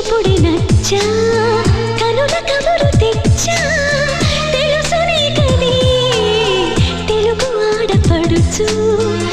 చూపుడి నచ్చా? కనుల కబురు తెచ్చా? తెలుసు తెలుగు ఆడపడుచు.